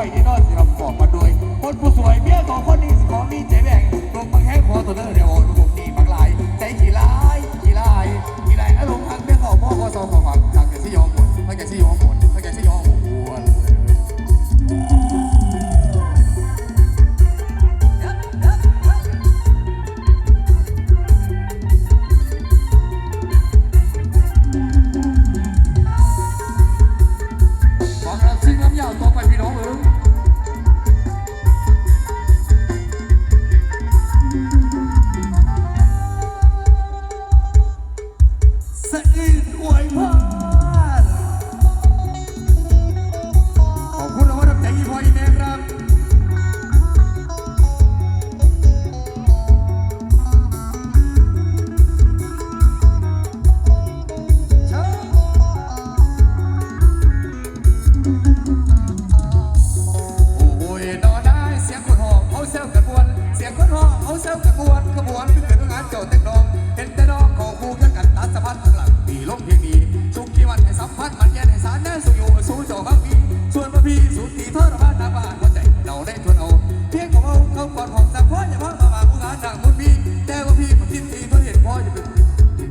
ไปที่นอนสิครับบอกมาโดยคนผู้สวยเมียของคนนี้ของ พี่สุตีทอดบ้านนาบ้านหัวใจเราได้ทวนเอา เพียงของเอาเขากอนของสักพ่ออย่าพังมาบาผู้งานดังมุนพี่แต่ว่าพี่มาคิดทีทนเห็นพ่อจะเป็น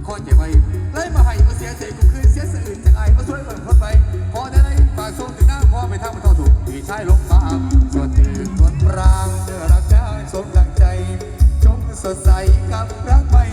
ข้อเจ็บไว้ไล่มาให้ก็เสียใจกูคืนเสียสะอื่นจากไอ้ก็ช่วยเปิดพ้นไปพอได้ได้ฝากส่งถึงหน้าพ่อไปทำมันเท่าถูกพี่ชายลงมาส่วนตื่นส่วนปรางเนื้อรักได้สมดังใจ จงสดใสกับรักใหม่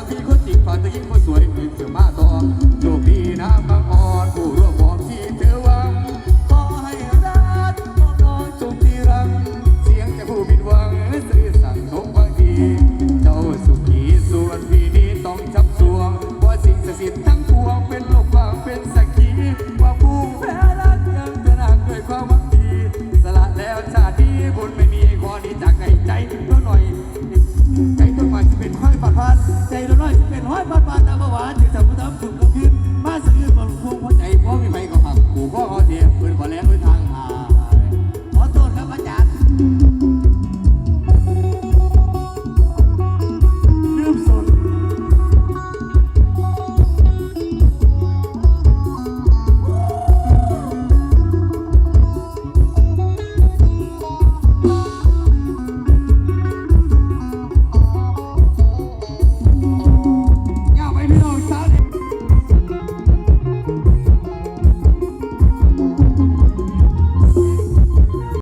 จากที่คนจริงผ่านจะยิ่งว่สวยมืเสือมาตอโชคดีนะบางออนผู้ร่วมมองที่เธอวัง ขอให้รักของน้องจงที่รัง เสียงจะผู้ผิดหวังซื่อสัตย์สมหวังดี เจ้าสุขีส่วนพี่นี้ต้องจับสวงว่าสิ่งศักดิ์สิทธิ์ทั้งปวงเป็นโลกบางเป็นสักขีว่าผู้แพ้รักยังตระหนักด้วความหวังดีละแล้วชาดีบุญไม่มีขอนี้จากในใจเพื่หน่อย ปัดพานใจเราหน่อยเป็นห้อยปัดพานตามเมื่อวานถึงทำผู้ทำคุณก็ขึ้น